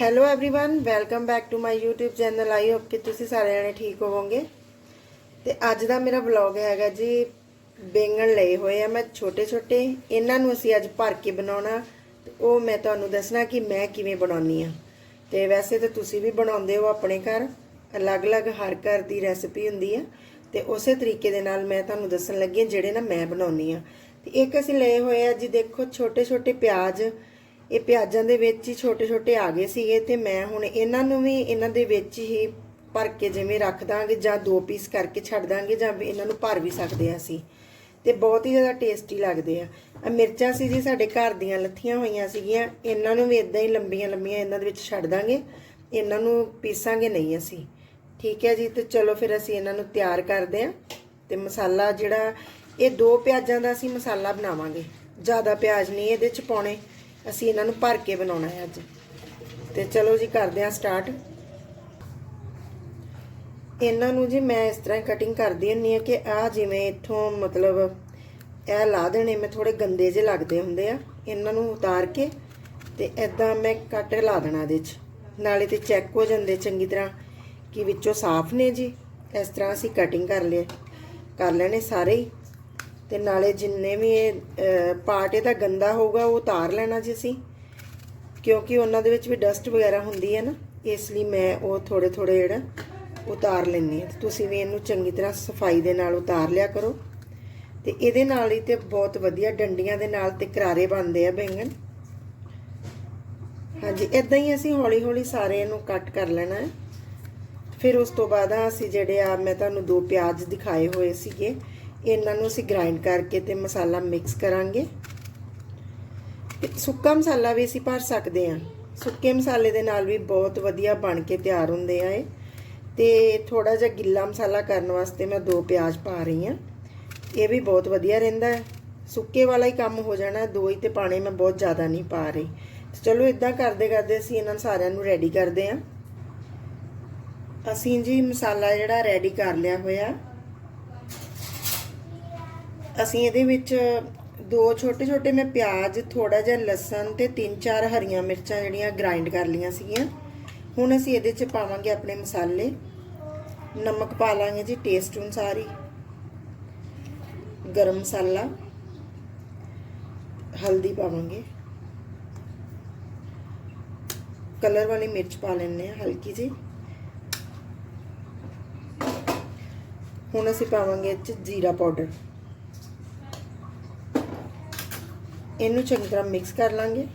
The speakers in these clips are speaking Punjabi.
hello everyone welcome back to my YouTube channel I hope ਕਿ ਤੁਸੀਂ ਸਾਰੇ ਜਣੇ ਠੀਕ ਹੋਵੋਗੇ ਤੇ ਅੱਜ ਦਾ ਮੇਰਾ ਵਲੌਗ ਹੈਗਾ ਜੀ ਬੈਂਗਣ ਲਏ ਹੋਏ ਆ ਮੈਂ ਛੋਟੇ ਛੋਟੇ ਇਹਨਾਂ ਨੂੰ ਅਸੀਂ ਅੱਜ ਭਰ ਕੇ ਬਣਾਉਣਾ ਤੇ ਉਹ ਮੈਂ ਤੁਹਾਨੂੰ ਦੱਸਣਾ ਕਿ ਮੈਂ ਕਿਵੇਂ ਬਣਾਉਣੀ ਆ ਤੇ ਵੈਸੇ ਤਾਂ ਤੁਸੀਂ ਵੀ ਬਣਾਉਂਦੇ ਹੋ ਆਪਣੇ ਘਰ ਅਲੱਗ-ਅਲੱਗ ਹਰ ਘਰ ਦੀ ਰੈਸਪੀ ਹੁੰਦੀ ਆ ਤੇ ਉਸੇ ਤਰੀਕੇ ਦੇ ਨਾਲ ਮੈਂ ਤੁਹਾਨੂੰ ਦੱਸਣ ਲੱਗੀ ਹਾਂ ਜਿਹੜੇ ਨਾ ਮੈਂ ਬਣਾਉਣੀ ਆ ਤੇ ਇੱਕ ਅਸੀਂ ਲਏ ਹੋਏ ਆ ਜੀ ਦੇਖੋ ਛੋਟੇ ਛੋਟੇ ਪਿਆਜ਼ ਇਹ ਪਿਆਜ਼ਾਂ ਦੇ ਵਿੱਚ ਹੀ ਛੋਟੇ ਛੋਟੇ ਆ ਗਏ ਸੀਗੇ ਤੇ ਮੈਂ ਹੁਣ ਇਹਨਾਂ ਨੂੰ ਵੀ ਇਹਨਾਂ ਦੇ ਵਿੱਚ ਹੀ ਭਰ ਕੇ ਜਿਵੇਂ ਰੱਖ ਦਾਂਗੇ ਜਾਂ ਦੋ ਪੀਸ ਕਰਕੇ ਛੱਡ ਦਾਂਗੇ ਜਾਂ ਵੀ ਇਹਨਾਂ ਨੂੰ ਭਰ ਵੀ ਸਕਦੇ ਆ ਅਸੀਂ। ਤੇ ਬਹੁਤ ਹੀ ਜ਼ਿਆਦਾ ਟੇਸਟੀ ਲੱਗਦੇ ਆ। ਆ ਮਿਰਚਾਂ ਸੀ ਜੀ ਸਾਡੇ ਘਰ ਦੀਆਂ ਲੱਥੀਆਂ ਹੋਈਆਂ ਸੀਗੀਆਂ। ਇਹਨਾਂ ਨੂੰ ਵੀ ਇਦਾਂ ਹੀ ਲੰਬੀਆਂ ਲੰਬੀਆਂ ਇਹਨਾਂ ਦੇ ਵਿੱਚ ਛੱਡ ਦਾਂਗੇ। ਇਹਨਾਂ ਨੂੰ ਪੀਸਾਂਗੇ ਨਹੀਂ ਅਸੀਂ। ਠੀਕ ਹੈ ਜੀ, ਤੇ ਚਲੋ ਫਿਰ ਅਸੀਂ ਇਹਨਾਂ ਨੂੰ ਤਿਆਰ ਕਰਦੇ ਆ ਤੇ ਮਸਾਲਾ ਜਿਹੜਾ, ਇਹ ਦੋ ਪਿਆਜ਼ਾਂ ਦਾ ਅਸੀਂ ਮਸਾਲਾ ਬਣਾਵਾਂਗੇ। ਜ਼ਿਆਦਾ ਪਿਆਜ਼ ਨਹੀਂ ਇਹਦੇ ਚ ਪਾਉਣੇ। ਅਸੀਂ ਇਹਨਾਂ ਨੂੰ ਭਰ ਕੇ ਬਣਾਉਣਾ ਹੈ ਅੱਜ। ਤੇ ਚਲੋ ਜੀ, ਕਰਦੇ ਹਾਂ ਸਟਾਰਟ ਇਹਨਾਂ ਨੂੰ ਜੀ, ਮੈਂ ਇਸ ਤਰ੍ਹਾਂ ਕਟਿੰਗ ਕਰਦੀ ਹੁੰਨੀ ਆ ਕਿ ਆ ਜਿਵੇਂ ਇੱਥੋਂ ਮਤਲਬ ਇਹ ਲਾ ਦੇਣੇ, ਮੈਂ ਥੋੜੇ ਗੰਦੇ ਜਿਹੇ ਲੱਗਦੇ ਹੁੰਦੇ ਆ। ਇਹਨਾਂ ਨੂੰ ਉਤਾਰ ਕੇ ਤੇ ਐਦਾਂ ਮੈਂ ਕੱਟ ਲਾ ਦੇਣਾ ਇਹਦੇ 'ਚ। ਨਾਲੇ ਤੇ ਚੈੱਕ ਹੋ ਜਾਂਦੇ ਚੰਗੀ ਤਰ੍ਹਾਂ ਕਿ ਵਿੱਚੋਂ ਸਾਫ਼ ਨੇ ਜੀ। ਇਸ ਤਰ੍ਹਾਂ ਅਸੀਂ ਕਟਿੰਗ ਕਰ ਲਏ ਕਰ ਲੈਣੇ ਸਾਰੇ ਹੀ। ਤੇ ਨਾਲੇ ਜਿੰਨੇ ਵੀ ਇਹ ਪਾਰਟ ਇਹਦਾ ਗੰਦਾ ਹੋਊਗਾ, ਉਹ ਉਤਾਰ ਲੈਣਾ ਜੀ ਅਸੀਂ। ਕਿਉਂਕਿ ਉਹਨਾਂ ਦੇ ਵਿੱਚ ਵੀ ਡਸਟ ਵਗੈਰਾ ਹੁੰਦੀ ਹੈ ਨਾ, ਇਸ ਲਈ ਮੈਂ ਉਹ ਥੋੜੇ ਥੋੜੇ ਜਿਹੜਾ ਉਤਾਰ ਲੈਣੀ ਹੈ। ਤੁਸੀਂ ਵੀ ਇਹਨੂੰ ਚੰਗੀ ਤਰ੍ਹਾਂ ਸਫ਼ਾਈ ਦੇ ਨਾਲ ਉਤਾਰ ਲਿਆ ਕਰੋ। ਤੇ ਇਹਦੇ ਨਾਲ ਹੀ ਤੇ ਬਹੁਤ ਵਧੀਆ ਡੰਡੀਆਂ ਦੇ ਨਾਲ ਤੇ ਕਰਾਰੇ ਬਣਦੇ ਆ ਬੈਂਗਣ। ਹਾਂਜੀ ਇਦਾਂ ਹੀ ਅਸੀਂ ਹੌਲੀ ਹੌਲੀ ਸਾਰੇ ਇਹਨੂੰ ਕੱਟ ਕਰ ਲੈਣਾ ਹੈ। ਫਿਰ ਉਸ ਤੋਂ ਬਾਅਦ ਅਸੀਂ ਜਿਹੜੇ ਆ, ਮੈਂ ਤੁਹਾਨੂੰ ਦੋ ਪਿਆਜ਼ ਦਿਖਾਏ ਹੋਏ ਸੀਗੇ। ਇਹਨਾਂ ਨੂੰ ਅਸੀਂ ਗ੍ਰਾਈਂਡ ਕਰਕੇ ਤੇ ਮਸਾਲਾ ਮਿਕਸ ਕਰਾਂਗੇ। ਤੇ ਸੁੱਕਾ ਮਸਾਲਾ ਵੀ ਅਸੀਂ ਭਰ ਸਕਦੇ ਹਾਂ। ਸੁੱਕੇ ਮਸਾਲੇ ਦੇ ਨਾਲ ਵੀ ਬਹੁਤ ਵਧੀਆ ਬਣ ਕੇ ਤਿਆਰ ਹੁੰਦੇ ਆ ਇਹ। ਤੇ ਥੋੜਾ ਜਿਹਾ ਗਿੱਲਾ ਮਸਾਲਾ ਕਰਨ ਵਾਸਤੇ ਮੈਂ ਦੋ ਪਿਆਜ਼ ਪਾ ਰਹੀ ਹਾਂ। ਇਹ ਵੀ ਬਹੁਤ ਵਧੀਆ ਰਹਿੰਦਾ ਹੈ। ਸੁੱਕੇ ਵਾਲਾ ਹੀ ਕੰਮ ਹੋ ਜਾਣਾ, ਦੋ ਹੀ ਤੇ ਪਾਣੇ ਮੈਂ ਬਹੁਤ ਜ਼ਿਆਦਾ ਨਹੀਂ ਪਾ ਰਹੀ। ਚਲੋ ਇਦਾਂ ਕਰਦੇ ਕਰਦੇ ਅਸੀਂ ਇਹਨਾਂ ਸਾਰਿਆਂ ਨੂੰ ਰੈਡੀ ਕਰਦੇ ਹਾਂ। ਅਸੀਂ ਜੀ ਮਸਾਲਾ ਜਿਹੜਾ ਰੈਡੀ ਕਰ ਲਿਆ ਹੋਇਆ। ਅਸੀਂ ਇਹਦੇ ਵਿੱਚ ਦੋ ਛੋਟੇ ਛੋਟੇ ਮੈਂ ਪਿਆਜ਼ ਥੋੜਾ ਜਿਹਾ ਲਸਣ ਤੇ ਤਿੰਨ ਚਾਰ ਹਰੀਆਂ ਮਿਰਚਾਂ ਜਿਹੜੀਆਂ ਗ੍ਰਾਈਂਡ ਕਰ ਲਈਆਂ ਸੀਗੀਆਂ। ਹੁਣ ਅਸੀਂ ਇਹਦੇ 'ਚ ਪਾਵਾਂਗੇ ਆਪਣੇ ਮਸਾਲੇ। ਨਮਕ ਪਾ ਲਾਂਗੇ ਜੀ ਟੇਸਟ ਅਨੁਸਾਰ ਹੀ। ਗਰਮ ਮਸਾਲਾ। ਹਲਦੀ ਪਾਵਾਂਗੇ। ਕਲਰ ਵਾਲੀ ਮਿਰਚ ਪਾ ਲੈਣੇ ਆ ਹਲਕੀ ਜੀ ਹੁਣ ਅਸੀਂ ਪਾਵਾਂਗੇ ਇਹ 'ਚ ਜੀਰਾ ਪਾਊਡਰ। ਇਹਨੂੰ ਚੰਗੀ ਤਰ੍ਹਾਂ ਮਿਕਸ ਕਰ ਲਾਂਗੇ।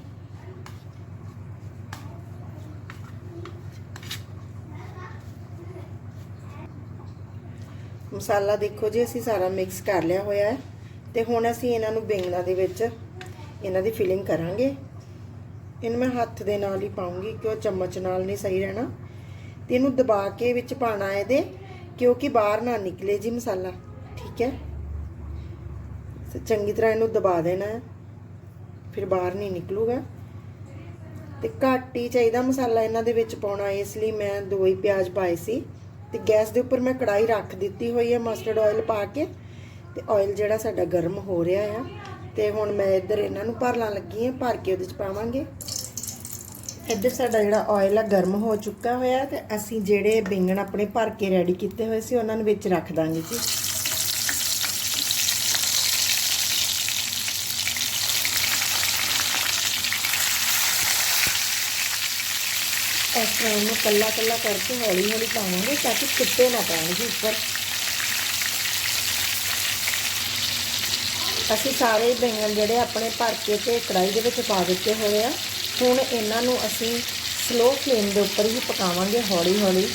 ਮਸਾਲਾ ਦੇਖੋ ਜੀ, ਅਸੀਂ ਸਾਰਾ ਮਿਕਸ ਕਰ ਲਿਆ ਹੋਇਆ ਹੈ। ਤੇ ਹੁਣ ਅਸੀਂ ਇਹਨਾਂ ਨੂੰ ਬੈਂਗਣਾ ਦੇ ਵਿੱਚ ਇਹਨਾਂ ਦੀ ਫਿਲਿੰਗ ਕਰਾਂਗੇ। ਇਹਨੂੰ ਮੈਂ ਹੱਥ ਦੇ ਨਾਲ ਹੀ ਪਾਉਂਗੀ, ਕਿਉਂ ਚਮਚ ਨਾਲ ਨਹੀਂ ਸਹੀ ਰਹਿਣਾ। ਤੇ ਇਹਨੂੰ ਦਬਾ ਕੇ ਵਿੱਚ ਪਾਣਾ ਇਹਦੇ, ਕਿਉਂਕਿ ਬਾਹਰ ਨਾ ਨਿਕਲੇ ਜੀ ਮਸਾਲਾ। ਠੀਕ ਹੈ? ਚੰਗੀ ਤਰ੍ਹਾਂ ਇਹਨੂੰ ਦਬਾ ਦੇਣਾ ਹੈ। ਫਿਰ ਬਾਹਰ ਨਹੀਂ ਨਿਕਲੂਗਾ। ਤੇ ਘੱਟ ਹੀ ਚਾਹੀਦਾ ਮਸਾਲਾ ਇਹਨਾਂ ਦੇ ਵਿੱਚ ਪਾਉਣਾ, ਇਸ ਲਈ ਮੈਂ ਦੋ ਹੀ ਪਿਆਜ਼ ਪਾਏ ਸੀ। ਤੇ ਗੈਸ ਦੇ ਉੱਪਰ ਮੈਂ ਕੜਾਈ ਰੱਖ ਦਿੱਤੀ ਹੋਈ ਹੈ ਮਸਟਰਡ ਆਇਲ ਪਾ ਕੇ। ਤੇ ਆਇਲ ਜਿਹੜਾ ਸਾਡਾ ਗਰਮ ਹੋ ਰਿਹਾ ਆ। ਤੇ ਹੁਣ ਮੈਂ ਇੱਧਰ ਇਹਨਾਂ ਨੂੰ ਭਰਲਾਂ ਲੱਗੀ ਹਾਂ, ਭਰ ਕੇ ਉਹਦੇ ਚ ਪਾਵਾਂਗੇ। ਇੱਧਰ ਸਾਡਾ ਜਿਹੜਾ ਆਇਲ ਆ ਗਰਮ ਹੋ ਚੁੱਕਾ ਹੋਇਆ ਤੇ ਅਸੀਂ ਜਿਹੜੇ ਬੈਂਗਣ ਆਪਣੇ ਭਰ ਕੇ ਰੈਡੀ ਕੀਤੇ ਹੋਏ ਸੀ, ਉਹਨਾਂ ਨੂੰ ਵਿੱਚ ਰੱਖ ਦਾਂਗੇ ਜੀ। ਇਸ ਤਰ੍ਹਾਂ ਕੱਲਾ ਕੱਲਾ ਕਰਕੇ ਹੌਲੀ ਹੌਲੀ ਪਾਵਾਂਗੇ ਤਾਂ ਕਿ ਕੁੱਤੇ ਨਾ ਪੈਣ ਜੀ ਉੱਪਰ। ਅਸੀਂ ਸਾਰੇ ਬੈਂਗਣ ਜਿਹੜੇ ਆਪਣੇ ਭਰ ਕੇ ਤੇ ਕੜਾਈ ਦੇ ਵਿੱਚ ਪਾ ਦਿੱਤੇ ਹੋਏ ਆ। ਹੁਣ ਇਹਨਾਂ ਨੂੰ ਅਸੀਂ ਸਲੋ ਫਲੇਮ ਦੇ ਉੱਪਰ ਹੀ ਪਕਾਵਾਂਗੇ ਹੌਲੀ ਹੌਲੀ।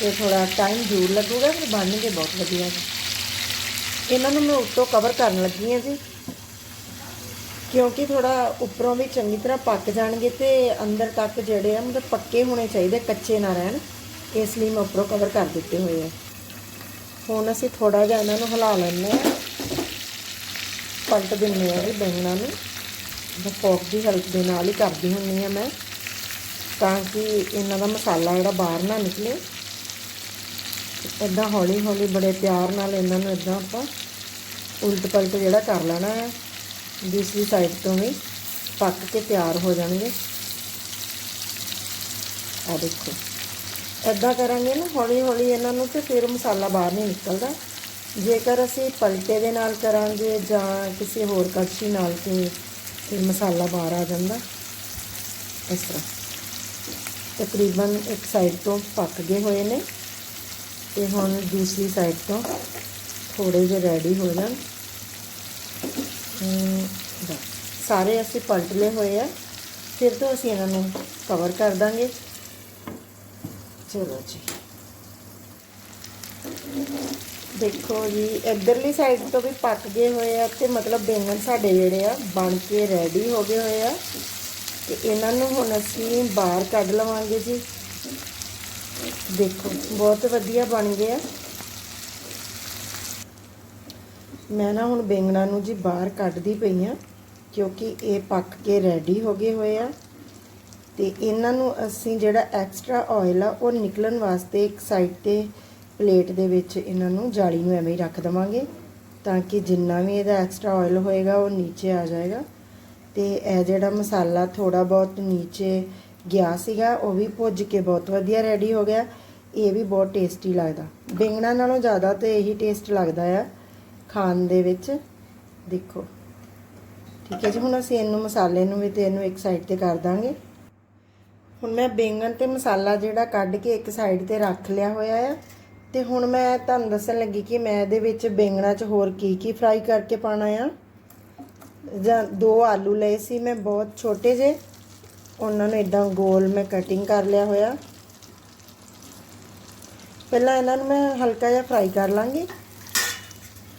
ਤੇ ਥੋੜਾ ਟਾਈਮ ਜ਼ਰੂਰ ਲੱਗੂਗਾ, ਫਿਰ ਬਣਨਗੇ ਬਹੁਤ ਵਧੀਆ ਇਹਨਾਂ ਨੂੰ ਮੈਂ ਉੱਤੋਂ ਕਵਰ ਕਰਨ ਲੱਗੀ ਹਾਂ ਜੀ। ਕਿਉਂਕਿ ਥੋੜਾ ਉੱਪਰੋਂ ਵੀ ਚੰਗੀ ਤਰ੍ਹਾਂ ਪੱਕ ਜਾਣਗੇ ਤੇ ਅੰਦਰ ਤੱਕ ਜਿਹੜੇ ਆ, ਮਤਲਬ ਪੱਕੇ ਹੋਣੇ ਚਾਹੀਦੇ, ਕੱਚੇ ਨਾ ਰਹਿਣ। ਇਸ ਲਈ ਮੈਂ ਉੱਪਰੋਂ ਕਵਰ ਕਰ ਦਿੱਤੇ ਹੋਏ ਆ। ਹੁਣ ਅਸੀਂ ਥੋੜਾ ਜਿਹਾ ਇਹਨਾਂ ਨੂੰ ਹਿਲਾ ਲੈਂਦੇ ਆ। ਪਲਟ ਦਿੰਦੇ ਆ ਵੀ ਬੈਂਗਣਾ ਨੂੰ। ਫੋਕ ਦੀ ਹੈਲਪ ਦੇ ਨਾਲ ਹੀ ਕਰਦੀ ਹੁੰਨੀ ਆ ਮੈਂ, ਤਾਂ ਕਿ ਇਹਨਾਂ ਦਾ ਮਸਾਲਾ ਜਿਹੜਾ ਬਾਹਰ ਨਾ ਨਿਕਲੇ। ਇਦਾਂ ਹੌਲੀ ਹੌਲੀ ਬੜੇ ਪਿਆਰ ਨਾਲ ਇਹਨਾਂ ਨੂੰ ਇਦਾਂ ਆਪਾਂ ਉਲਟ ਪਲਟ ਜਿਹੜਾ ਕਰ ਲੈਣਾ ਹੈ ਦੂਸਰੀ ਸਾਈਡ ਤੋਂ ਵੀ ਪੱਕ ਕੇ ਤਿਆਰ ਹੋ ਜਾਣਗੇ। ਆ ਦੇਖੋ। ਐਦਾਂ ਕਰਾਂਗੇ ਨਾ ਹੌਲੀ ਹੌਲੀ ਇਹਨਾਂ ਨੂੰ ਤੇ ਫਿਰ ਮਸਾਲਾ ਬਾਹਰ ਨਹੀਂ ਨਿਕਲਦਾ। ਜੇਕਰ ਅਸੀਂ ਪਲਟੇ ਦੇ ਨਾਲ ਕਰਾਂਗੇ ਜਾਂ ਕਿਸੇ ਹੋਰ ਕੜਛੀ ਨਾਲ ਤੇ ਫਿਰ ਮਸਾਲਾ ਬਾਹਰ ਆ ਜਾਂਦਾ। ਇਸ ਤਰ੍ਹਾਂ। ਤਕਰੀਬਨ ਇੱਕ ਸਾਈਡ ਤੋਂ ਪੱਕ ਗਏ ਹੋਏ ਨੇ। ਤੇ ਹੁਣ ਦੂਸਰੀ ਸਾਈਡ ਤੋਂ ਥੋੜੇ ਜਿਹੇ ਰੈਡੀ ਹੋ ਜਾਣ। ਸਾਰੇ ਅਸੀਂ ਪਲਟ ਲਏ ਹੋਏ ਆ। ਫਿਰ ਤੋਂ ਅਸੀਂ ਇਹਨਾਂ ਨੂੰ ਕਵਰ ਕਰ ਦਾਂਗੇ। ਚਲੋ ਜੀ। ਦੇਖੋ ਜੀ, ਇਧਰਲੀ ਸਾਈਡ ਤੋਂ ਵੀ ਪੱਕ ਗਏ ਹੋਏ ਆ ਤੇ ਮਤਲਬ ਬੈਂਗਣ ਸਾਡੇ ਜਿਹੜੇ ਆ, ਬਣ ਕੇ ਰੈਡੀ ਹੋ ਗਏ ਹੋਏ ਆ। ਤੇ ਇਹਨਾਂ ਨੂੰ ਹੁਣ ਅਸੀਂ ਬਾਹਰ ਕੱਢ ਲਵਾਂਗੇ ਜੀ। ਦੇਖੋ, ਬਹੁਤ ਵਧੀਆ ਬਣ ਗਏ ਆ। ਮੈਂ ਨਾ ਹੁਣ ਬੈਂਗਣਾ ਨੂੰ ਜੀ ਬਾਹਰ ਕੱਢਦੀ ਪਈ ਆ, ਕਿਉਂਕਿ ਇਹ ਪੱਕ ਕੇ ਰੈਡੀ ਹੋ ਗਏ ਹੋਏ ਆ। ਤੇ ਇਹਨਾਂ ਨੂੰ ਅਸੀਂ ਜਿਹੜਾ ਐਕਸਟਰਾ ਆਇਲ ਆ, ਉਹ ਨਿਕਲਣ ਵਾਸਤੇ ਇੱਕ ਸਾਈਡ ਤੇ ਪਲੇਟ ਦੇ ਵਿੱਚ ਇਹਨਾਂ ਨੂੰ ਜਾਲੀ ਨੂੰ ਐਵੇਂ ਹੀ ਰੱਖ ਦਵਾਂਗੇ, ਤਾਂ ਕਿ ਜਿੰਨਾ ਵੀ ਇਹਦਾ ਐਕਸਟਰਾ ਆਇਲ ਹੋਏਗਾ, ਉਹ ਨੀਚੇ ਆ ਜਾਏਗਾ। ਤੇ ਇਹ ਜਿਹੜਾ ਮਸਾਲਾ ਥੋੜਾ ਬਹੁਤ ਨੀਚੇ ਗਿਆ ਸੀਗਾ, ਉਹ ਵੀ ਭੁੱਜ ਕੇ ਬਹੁਤ ਵਧੀਆ ਰੈਡੀ ਹੋ ਗਿਆ। ਇਹ ਵੀ ਬਹੁਤ ਟੇਸਟੀ ਲੱਗਦਾ। ਬੈਂਗਣਾ ਨਾਲੋਂ ਜ਼ਿਆਦਾ ਤੇ ਇਹੀ ਟੇਸਟ ਲੱਗਦਾ ਆ। ਖਾਣ ਦੇ ਵਿੱਚ। ਦੇਖੋ। ਠੀਕ ਹੈ ਜੀ, ਹੁਣ ਅਸੀਂ ਇਹਨੂੰ ਮਸਾਲੇ ਨੂੰ ਵੀ ਤੇ ਇਹਨੂੰ ਇੱਕ ਸਾਈਡ ਤੇ ਕਰ ਦਾਂਗੇ। ਹੁਣ ਮੈਂ ਬੈਂਗਣ ਤੇ ਮਸਾਲਾ ਜਿਹੜਾ ਕੱਢ ਕੇ ਇੱਕ ਸਾਈਡ ਤੇ ਰੱਖ ਲਿਆ ਹੋਇਆ ਆ। ਤੇ ਹੁਣ ਮੈਂ ਤੁਹਾਨੂੰ ਦੱਸਣ ਲੱਗੀ ਕਿ ਮੈਂ ਇਹਦੇ ਵਿੱਚ ਬੈਂਗਣਾ 'ਚ ਹੋਰ ਕੀ ਕੀ ਫਰਾਈ ਕਰਕੇ ਪਾਣਾ ਆ। ਜਾਂ ਦੋ ਆਲੂ ਲਏ ਸੀ ਮੈਂ, ਬਹੁਤ ਛੋਟੇ ਜੇ। ਉਹਨਾਂ ਨੂੰ ਇਦਾਂ ਗੋਲ ਮੈਂ ਕਟਿੰਗ ਕਰ ਲਿਆ ਹੋਇਆ। ਪਹਿਲਾਂ ਇਹਨਾਂ ਨੂੰ ਮੈਂ ਹਲਕਾ ਜਿਹਾ ਫਰਾਈ ਕਰ ਲਾਂਗੀ।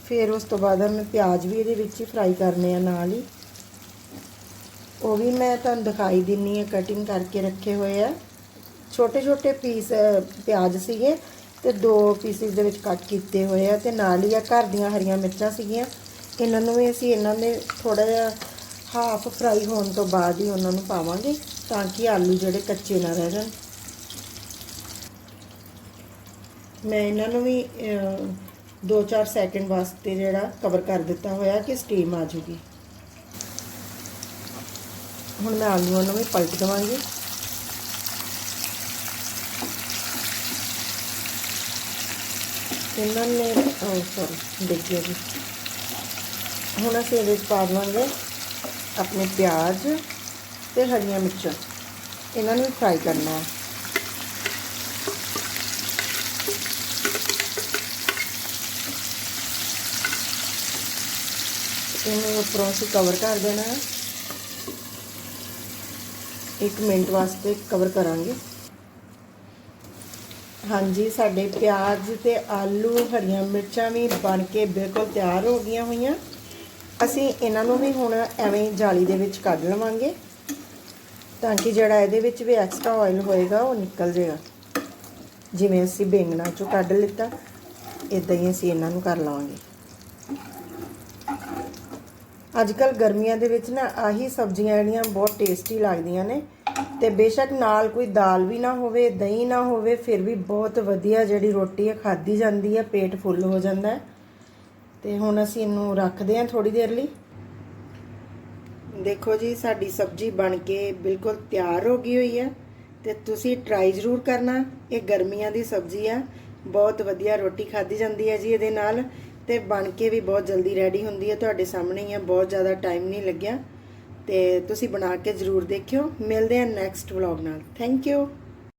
ਫਿਰ ਉਸ ਤੋਂ ਬਾਅਦ ਮੈਂ ਪਿਆਜ਼ ਵੀ ਇਹਦੇ ਵਿੱਚ ਹੀ ਫਰਾਈ ਕਰਨੇ ਆ ਨਾਲ ਹੀ। ਉਹ ਵੀ ਮੈਂ ਤੁਹਾਨੂੰ ਦਿਖਾਈ ਦਿੰਨੀ ਆ ਕਟਿੰਗ ਕਰਕੇ ਰੱਖੇ ਹੋਏ ਆ। ਛੋਟੇ ਛੋਟੇ ਪੀਸ ਪਿਆਜ਼ ਸੀਗੇ ਤੇ ਦੋ ਪੀਸਿਸ ਦੇ ਵਿੱਚ ਕੱਟ ਕੀਤੇ ਹੋਏ ਆ ਤੇ ਨਾਲ ਹੀ ਆ ਘਰ ਦੀਆਂ ਹਰੀਆਂ ਮਿਰਚਾਂ ਸੀਗੀਆਂ। ਇਹਨਾਂ ਨੂੰ ਵੀ ਅਸੀਂ ਇਹਨਾਂ ਦੇ ਥੋੜਾ ਜਿਹਾ ਹਾਫ ਫਰਾਈ ਹੋਣ ਤੋਂ ਬਾਅਦ ਹੀ ਉਹਨਾਂ ਨੂੰ ਪਾਵਾਂਗੇ ਤਾਂ ਕਿ ਆਲੂ ਜਿਹੜੇ ਕੱਚੇ ਨਾ ਰਹਿ ਜਾਣ। ਮੈਂ ਇਹਨਾਂ ਨੂੰ ਵੀ 2-4 ਸੈਕਿੰਡ ਵਾਸਤੇ ਜਿਹੜਾ ਕਵਰ ਕਰ ਦਿੱਤਾ ਹੋਇਆ ਕਿ ਸਟੀਮ ਆ ਜੂਗੀ। ਹੁਣ ਮੈਂ ਆਲੂਆਂ ਨੂੰ ਵੀ ਪਲਟ ਦਵਾਂਗੀ। ਇਹਨਾਂ ਨੇ ਉਹ ਸੌਰੀ ਦੇਖਿਓ ਜੀ। ਹੁਣ ਅਸੀਂ ਇਹਦੇ ਵਿੱਚ ਪਾ ਦਵਾਂਗੇ ਆਪਣੇ ਪਿਆਜ਼ ਤੇ ਹਰੀਆਂ ਮਿਰਚਾਂ। ਇਹਨਾਂ ਨੂੰ ਫਰਾਈ ਕਰਨਾ ਹੈ। ਇਹਨੂੰ ਉੱਪਰੋਂ ਅਸੀਂ ਕਵਰ ਕਰ ਦੇਣਾ ਹੈ। ਇੱਕ ਮਿੰਟ ਵਾਸਤੇ ਕਵਰ ਕਰਾਂਗੇ। ਹਾਂਜੀ, ਸਾਡੇ ਪਿਆਜ਼ ਤੇ ਆਲੂ, ਹਰੀਆਂ ਮਿਰਚਾਂ ਵੀ ਬਣ ਕੇ ਬਿਲਕੁਲ ਤਿਆਰ ਹੋ ਗਈਆਂ ਹੋਈਆਂ। ਅਸੀਂ ਇਹਨਾਂ ਨੂੰ ਵੀ ਹੁਣ ਐਵੇਂ ਜਾਲੀ ਦੇ ਵਿੱਚ ਕੱਢ ਲਵਾਂਗੇ ਤਾਂ ਕਿ ਜਿਹੜਾ ਇਹਦੇ ਵਿੱਚ ਵੀ ਐਕਸਟਰਾ ਆਇਲ ਹੋਏਗਾ, ਉਹ ਨਿਕਲ ਜਾਏਗਾ। ਜਿਵੇਂ ਅਸੀਂ ਬੈਂਗਣਾ ਚੋਂ ਕੱਢ ਲਿੱਤਾ ਇਦਾਂ ਹੀ ਅਸੀਂ ਇਹਨਾਂ ਨੂੰ ਕਰ ਲਵਾਂਗੇ। ਅੱਜ ਕੱਲ ਗਰਮੀਆਂ ਦੇ ਵਿੱਚ ਨਾ ਆਹੀ ਸਬਜ਼ੀਆਂ ਜਿਹੜੀਆਂ ਬਹੁਤ ਟੇਸਟੀ ਲੱਗਦੀਆਂ ਨੇ ਤੇ ਬੇਸ਼ੱਕ ਨਾਲ ਕੋਈ ਦਾਲ ਵੀ ਨਾ ਹੋਵੇ, ਦਹੀਂ ਨਾ ਹੋਵੇ, ਫਿਰ ਵੀ ਬਹੁਤ ਵਧੀਆ ਜਿਹੜੀ ਰੋਟੀ ਹੈ ਖਾਦੀ ਜਾਂਦੀ ਹੈ, ਪੇਟ ਫੁੱਲ ਹੋ ਜਾਂਦਾ ਹੈ। ਤੇ ਹੁਣ ਅਸੀਂ ਇਹਨੂੰ ਰੱਖਦੇ ਹਾਂ ਥੋੜੀ ਦੇਰ ਲਈ। ਦੇਖੋ ਜੀ, ਸਾਡੀ ਸਬਜ਼ੀ ਬਣ ਕੇ ਬਿਲਕੁਲ ਤਿਆਰ ਹੋ ਗਈ ਹੋਈ ਹੈ ਤੇ ਤੁਸੀਂ ਟਰਾਈ ਜ਼ਰੂਰ ਕਰਨਾ। ਇਹ ਗਰਮੀਆਂ ਦੀ ਸਬਜ਼ੀ ਆ ਬਹੁਤ ਵਧੀਆ ਰੋਟੀ ਖਾਦੀ ਜਾਂਦੀ ਹੈ ਜੀ ਇਹਦੇ ਨਾਲ। ਤੇ ਬਣ ਕੇ ਵੀ ਬਹੁਤ ਜਲਦੀ ਰੈਡੀ ਹੁੰਦੀ ਹੈ। ਤੁਹਾਡੇ ਸਾਹਮਣੇ ਹੀ ਹੈ, ਬਹੁਤ ਜ਼ਿਆਦਾ ਟਾਈਮ ਨਹੀਂ ਲੱਗਿਆ। ਤੇ ਤੁਸੀਂ ਬਣਾ ਕੇ ਜ਼ਰੂਰ ਦੇਖਿਓ। ਮਿਲਦੇ ਹਾਂ ਨੈਕਸਟ ਵਲੌਗ ਨਾਲ। Thank you